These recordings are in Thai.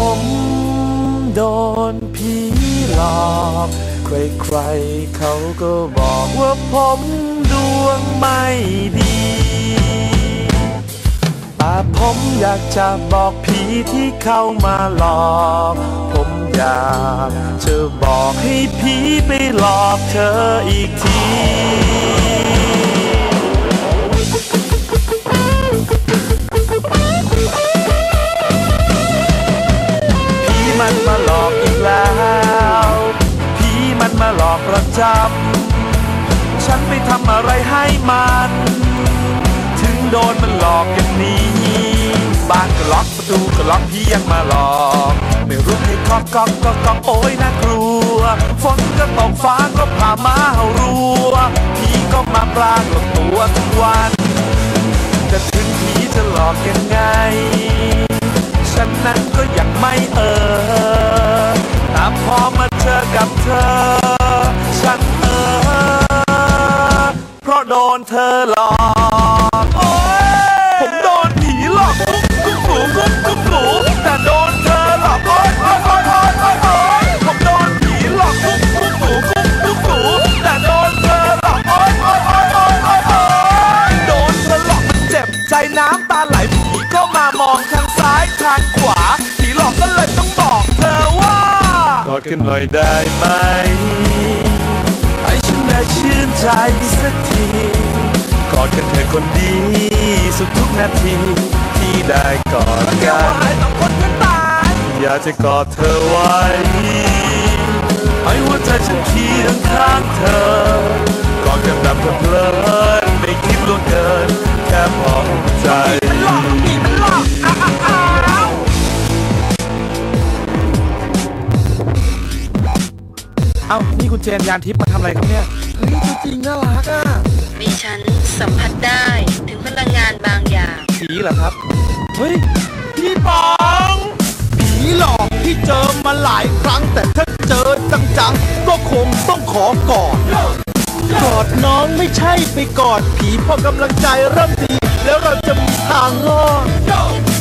ผมโดนผีหลอก ใครๆเขาก็บอกว่าผมดวงไม่ดี แต่ผมอยากจะบอกผีที่เข้ามาหลอก ผมอยากจะบอกให้ผีไปหลอกเธออีกที จำ ฉันไปทำอะไรให้มัน ถึงโดนมันหลอกอย่างนี้ บ้านก็ล็อกประตูก็ล็อกพี่ยังมาหลอก ไม่รู้ให้คอกก๊อกก๊อกก๊อกโอ้ยน่ากลัว ฝนก็ตกฟ้าก็ผ่ามาเห่ารัว พี่ก็มาปรากฏตัวทุกวันแต่ถึงผีจะหลอกยังไง ฉันนั้นก็ะโดนเธอหลอกโอ๊ยผมโดนผีหลอกกุ๊กกุ๊กกุ๊กกุ๊กกุ๊กแต่โดนเธอหลอกโอ๊ยโอ๊ยโอ๊ยโอ๊ยโอ๊ยโอ๊ยผมโดนผีหลอกกุ๊กกุ๊กกุ๊กกุ๊กกุ๊กกุ๊กแต่โดนเธอหลอกโอ๊ยโอ๊ยโอ๊ยโอ๊ยโอ๊ยโอ๊ยโดนเธอหลอกมันเจ็บใจน้ำตาไหลผีก็มามองทางซ้ายทางขวาผีหลอกก็เลยต้องบอกเธอว่ากอดกันหน่อยได้ไหมให้ฉันได้ชื่นใจสักที อดกันเธอคนดีสุขทุกนาทีที่ได้กอดกันอยากจะกอดเธอไว้ให้หัวใจฉันเคียงข้างเธอกอดกันแบบเพลินไม่คิดล่วงเกินแค่พอใจเอ้านี่คุณเจนยานทิพย์มาทำอะไรครับเนี่ย เฮ้ยตัวจริงน่ารักอะดิฉัน สัมผัสได้ถึงพลังงานบางอย่าง ผีเหรอครับ เฮ้ย พี่ป๋อง ผีหลอกที่เจอมาหลายครั้งแต่ถ้าเจอจังๆก็คงต้องขอกอดกอดน้องไม่ใช่ไปกอดผีพอกำลังใจเริ่มดี แล้วเราจะมีทางรอด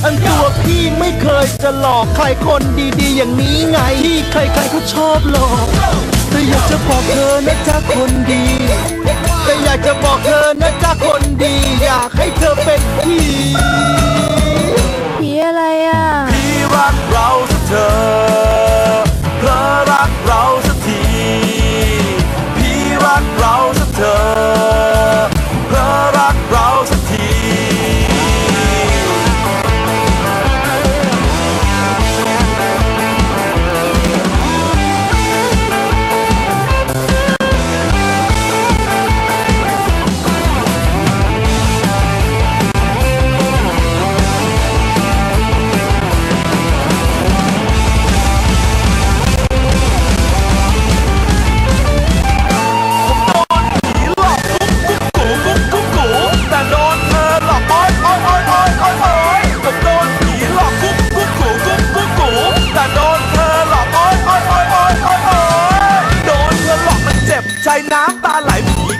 อันตัวพี่ไม่เคยจะหลอกใครคนดีๆ อย่างนี้ไงที่ใครๆเขาชอบหลอกแต่อยากจะบอกเธอนะจ๊ะคนดี แต่อยากจะบอกเธอนะจ๊ะคนดี อยากให้เธอเป็นพี่ผีอะไรอะ พี่รักเราสักเธอ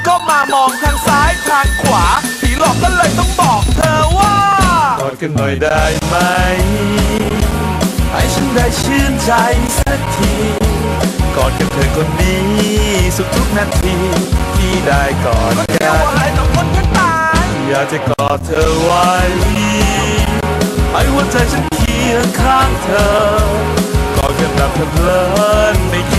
ก็มามองทางซ้ายทางขวา ผีหลอกก็เลยต้องบอกเธอว่ากอดกันหน่อยได้ไหม ให้ฉันได้ชื่นใจสักทีกอดกับเธอคนดีสุขทุกนาทีที่ได้กอดกันอยากจะกอดเธอไว้ให้หัวใจฉันเคียงข้างเธอกอดกันแบบเพลินไม่คิ